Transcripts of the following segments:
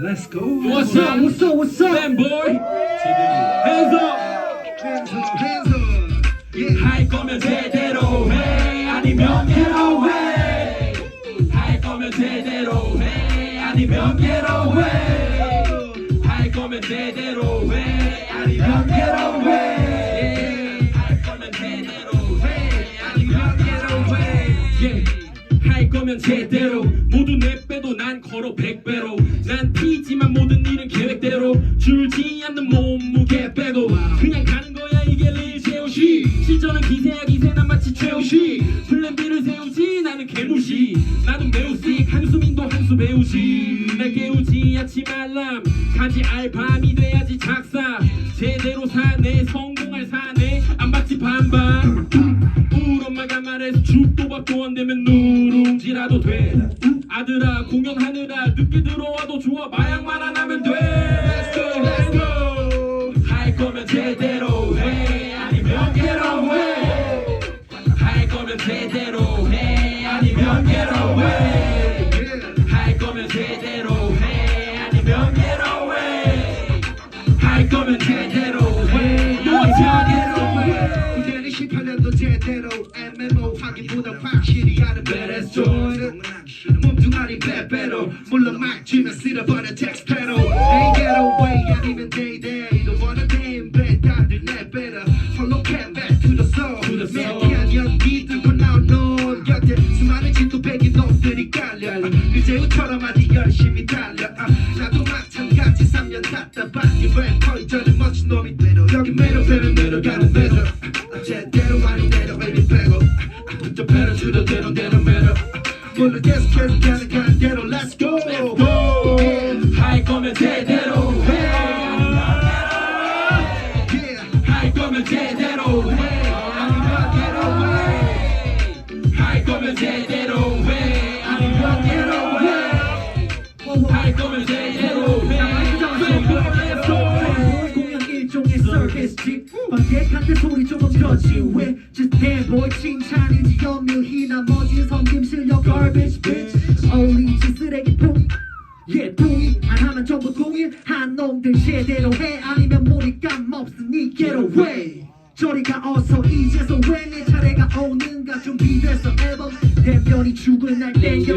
Let's go. What's up? What's up? What's up? Hands up Hands up, hands up. Yeah. 할 거면 제대로 해 아니면 get away 할 거면 제대로 해 아니면 get away 할 거면 제대로 해 아니면 get away 할 거면 제대로 해 아니면 get away yeah. 할 거면 제대로 모두 걸어 백배로 난 피지만 모든 일은 계획대로 줄지 않는 몸무게 빼고 그냥 가는 거야 이게 레일 세우시 실전은 기세야 기세 난 마치 최우시 플랜 B를 세우지 나는 개무시 나도 매우 씩 한수민도 한수 배우지 날 깨우지 않지 말람 가지 알밤이 돼야지 작사 제대로 사네 성공할 사네 안 받지 반반 우리 엄마가 말해서 죽도 밥도 안 되면 누룽지라도 돼 아들아 공연하느라 늦게 들어와도 좋아. 마약만 안 하면 돼. Let's go Let's go. 할 거면 제대로 해. 아니면 get away 할 거면 제대로 해. 아니면 get away 할 거면 제대로 해. 아니면 get away 할 거면 제대로 해. 못하 get away 그대는 18년도 제대로. MMO 하기보다 확실히 하는 badass joint 몸뚱아리 빼빼로 물론 막 쥐면 쓸어버려 text pedal Ain't get away 아니면 day. Day Don't wanna damn bad 다들 내 better. 홀로 can back to the soul. To the soul. 매캐한 연기 들고 나온 놈 곁에 수많은 백인 놈들이 깔려. 이제부처럼 아주 열심히 달려. 아, 나도 마찬가지. 3년 답답하게 래퍼 이전에 멋진 놈이 되려 여기 매력 내려가는 물론 계속해서 가는 가는 대로 let's go Yeah, 할 거면 제대로 해 yeah. 할 거면 제대로 서비스지 관객한테 소리 조금 펴지. 왜? Just 칭찬이지 연밀히 나머지 섬김 실력 garbage bitch. 어울리지 쓰레기통. 예 동의 안 하면 전부 동의 한 놈들 제대로 해. 아니면 몰입감 없으니 get away. 저리가 어서 이제서 왜 내 차례가 오는가 준비됐어 앨범 대변이 죽을 날 땡겨.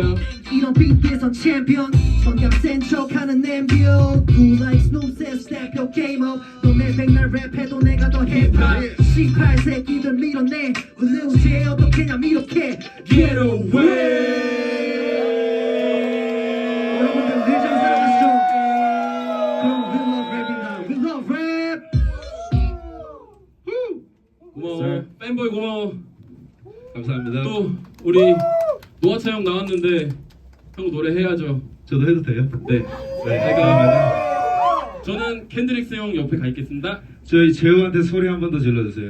이런 비트에선 챔피언. 성량 센 척 하는 엠비오. Do like Snoop says step your game up. 너네 백날 랩해도 내가 더 힙합. 18세기들 밀어내. 오늘 제 어떻게냐 이렇게 Get away. 여러분들 늘장 사랑하시죠? 그럼 We love rap입니다. We love rap. 고마워. 팬보이 고마워 감사합니다. 또 우리 노아차 형 나왔는데 형 노래 해야죠 저도 해도 돼요? 네 네. 그러면 저는 캔드릭스 형 옆에 가 있겠습니다 저희 재호한테 소리 한 번 더 질러주세요.